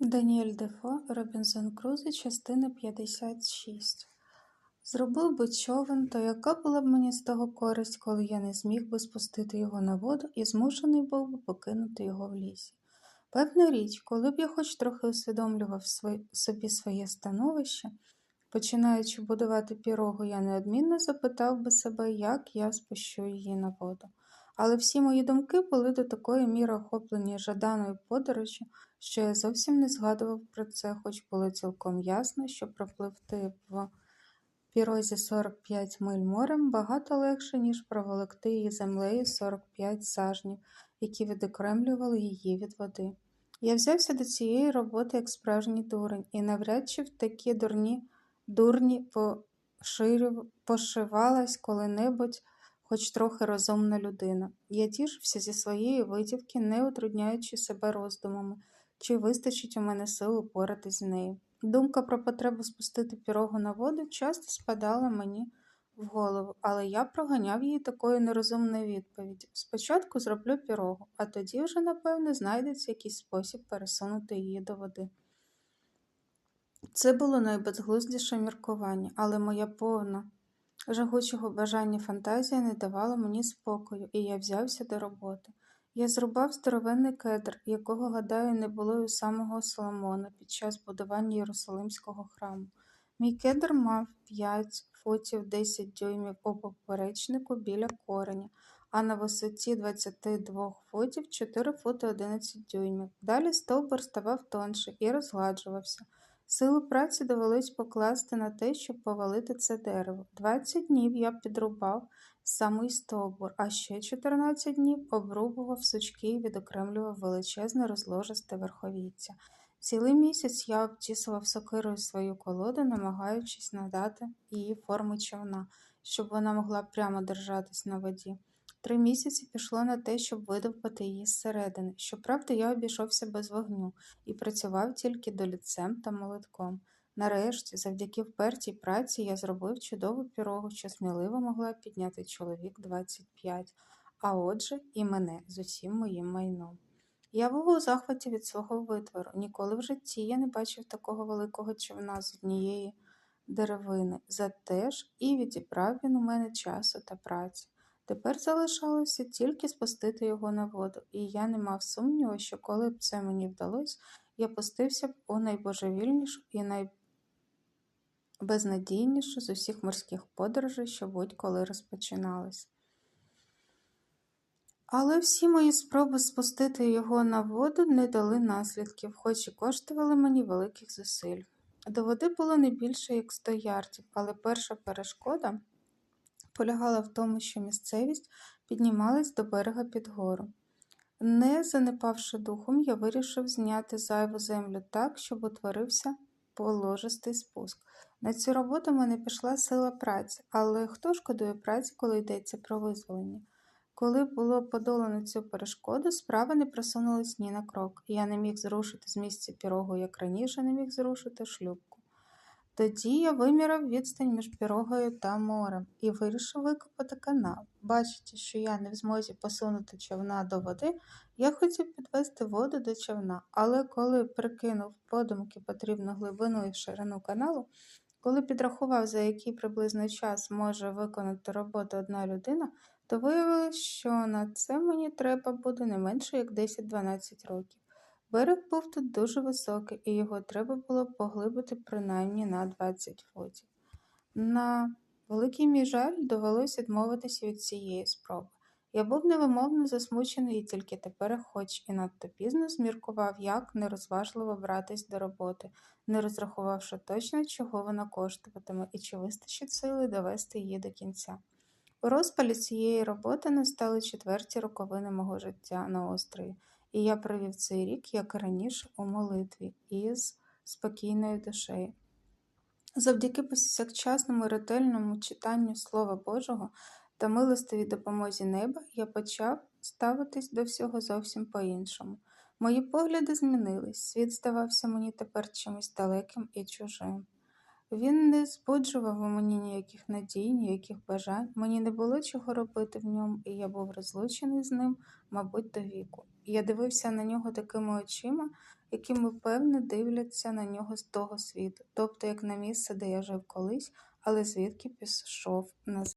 Даніель Дефо, Робінзон Крузо, частина 56 Зробив би човен, то яка була б мені з того користь, коли я не зміг би спустити його на воду і змушений був би покинути його в лісі? Певна річ, коли б я хоч трохи усвідомлював собі своє становище, починаючи будувати пірогу, я неодмінно запитав би себе, як я спущу її на воду. Але всі мої думки були до такої міри охоплені жаданою подорожі, що я зовсім не згадував про це, хоч було цілком ясно, що пропливти в пірозі 45 миль морем багато легше, ніж проволокти її землею 45 сажнів, які відокремлювали її від води. Я взявся до цієї роботи як справжній дурень, і навряд чи в такі дурні дурні поширю, пошивалась коли-небудь хоч трохи розумна людина. Я тішився зі своєї витівки, не утрудняючи себе роздумами, чи вистачить у мене сил упоратись з нею. Думка про потребу спустити пірогу на воду часто спадала мені в голову, але я проганяв її такою нерозумною відповіддю. Спочатку зроблю пірогу, а тоді вже, напевне, знайдеться якийсь спосіб пересунути її до води. Це було найбезглуздіше міркування, але моя повна жагучого бажання фантазія не давала мені спокою, і я взявся до роботи. Я зрубав здоровенний кедр, якого, гадаю, не було й у самого Соломона під час будування Єрусалимського храму. Мій кедр мав 5 футів 10 дюймів у поперечнику біля кореня, а на висоті 22 футів 4 фути 11 дюймів. Далі стовбур ставав тонше і розгладжувався. Силу праці довелось покласти на те, щоб повалити це дерево. Двадцять днів я підрубав самий стовбур, а ще 14 днів обрубував сучки і відокремлював величезне розложисте верховіття. Цілий місяць я обтісував сокирою свою колоду, намагаючись надати її форми човна, щоб вона могла прямо держатись на воді. Три місяці пішло на те, щоб видовбати її зсередини. Щоправда, я обійшовся без вогню і працював тільки доліцем та молотком. Нарешті, завдяки впертій праці, я зробив чудову пірогу, що сміливо могла підняти чоловік 25, а отже, і мене з усім моїм майном. Я був у захваті від свого витвору. Ніколи в житті я не бачив такого великого човна з однієї деревини. Зате ж і відібрав він у мене часу та праці. Тепер залишалося тільки спустити його на воду, і я не мав сумніву, що коли б це мені вдалося, я пустився б у найбожевільнішу і найбезнадійнішу з усіх морських подорожей, що будь-коли розпочинались. Але всі мої спроби спустити його на воду не дали наслідків, хоч і коштували мені великих зусиль. До води було не більше як 100 ярдів, але перша перешкода полягала в тому, що місцевість піднімалась до берега під гору. Не занепавши духом, я вирішив зняти зайву землю так, щоб утворився положистий спуск. На цю роботу мене пішла сила праці, але хто шкодує праці, коли йдеться про визволення? Коли було подолано цю перешкоду, справа не просунулась ні на крок, і я не міг зрушити з місця пірогу, як раніше не міг зрушити шлюбку. Тоді я виміряв відстань між пірогою та морем і вирішив викопати канал. Бачачи, що я не в змозі посунути човна до води, я хотів підвести воду до човна, але коли прикинув подумки потрібну глибину і ширину каналу, коли підрахував, за який приблизно час може виконати роботу одна людина, то виявилось, що на це мені треба буде не менше як 10-12 років. Берег був тут дуже високий, і його треба було поглибити принаймні на 20 футів. На великий мій жаль довелося відмовитися від цієї спроби. Я був невимовно засмучений і тільки тепер, хоч і надто пізно, зміркував, як нерозважливо братись до роботи, не розрахувавши точно, чого вона коштуватиме і чи вистачить сили довести її до кінця. У розпалі цієї роботи настали четверті роковини мого життя на острові і я провів цей рік, як і раніше, у молитві із спокійною душею. Завдяки повсякчасному ретельному читанню Слова Божого та милостивій допомозі неба я почав ставитись до всього зовсім по-іншому. Мої погляди змінились, світ здавався мені тепер чимось далеким і чужим. Він не збуджував у мені ніяких надій, ніяких бажань, мені не було чого робити в ньому, і я був розлучений з ним, мабуть, до віку. Я дивився на нього такими очима, якими, певне, дивляться на нього з того світу, тобто як на місце, де я жив колись, але звідки пішов назад.